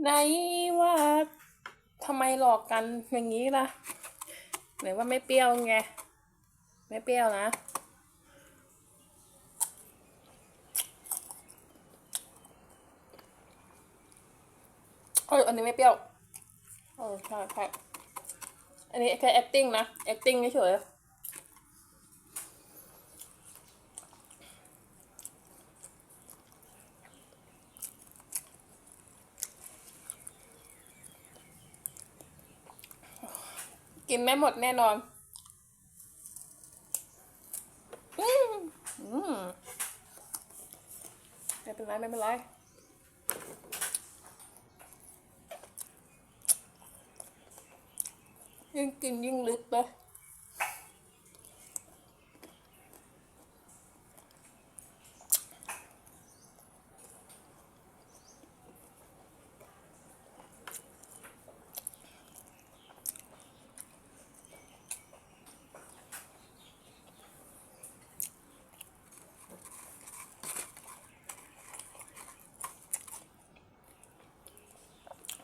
ไหนว่าทำไมหลอกกันอย่างนี้ล่ะไหนว่าไม่เปรี้ยวไง ไม่เปรี้ยวนะเอออันนี้ไม่เปรี้ยวเออใช่ใช่อันนี้แค่ acting นะ acting เฉยๆ กินไม่หมดแน่นอน อืมอืมไม่เป็นไรไม่เป็นไรยิ่งกินยิ่งลึกเลย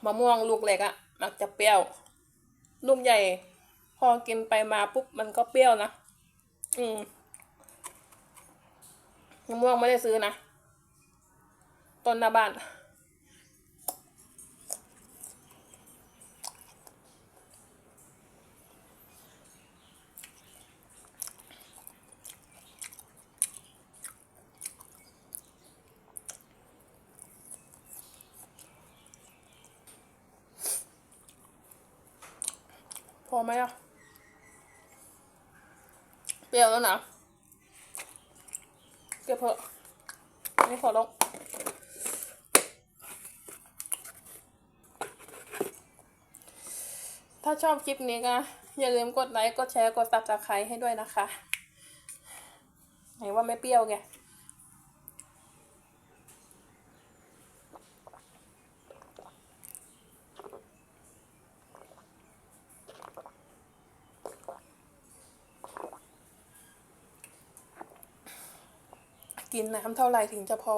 มะม่วงลูกเล็กอะมักจะเปรี้ยว ลูกใหญ่ พอกินไปมาปุ๊บมันก็เปรี้ยวนะ อืมมะม่วงไม่ได้ซื้อนะ ต้นหน้าบ้าน พอไหมอะ เปรี้ยวแล้วนะ เก็บเถอะนี่ขอลงถ้าชอบคลิปนี้ก็อย่าลืมกดไลค์ กดแชร์ กดตับตะไคร้ให้ด้วยนะคะ ไหนว่าไม่เปรี้ยวไง กินน้ำเท่าไหร่ถึงจะพอ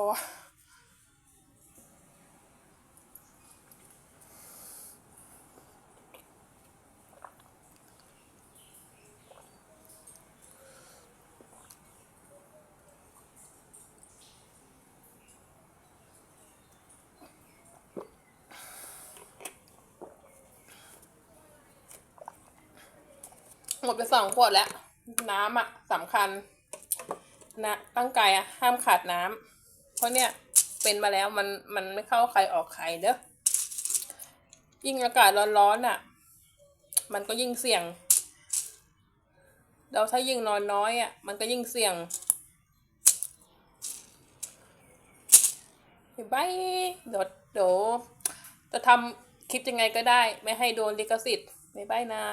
หมดไปสองขวดแล้ว น้ำอะสำคัญ นะตั้งไก่อะห้ามขาดน้ำเพราะเนี่ยเป็นมาแล้วมันมันไม่เข้าใครออกใครเด้อยิ่งอากาศร้อนๆอะมันก็ยิ่งเสี่ยง เราถ้ายิ่งนอนน้อยอะมันก็ยิ่งเสี่ยงบายเดี๋ยวเดี๋ยวจะทำคลิปยังไงก็ได้ ไม่ให้โดนลิขสิทธิ์บายบายนะ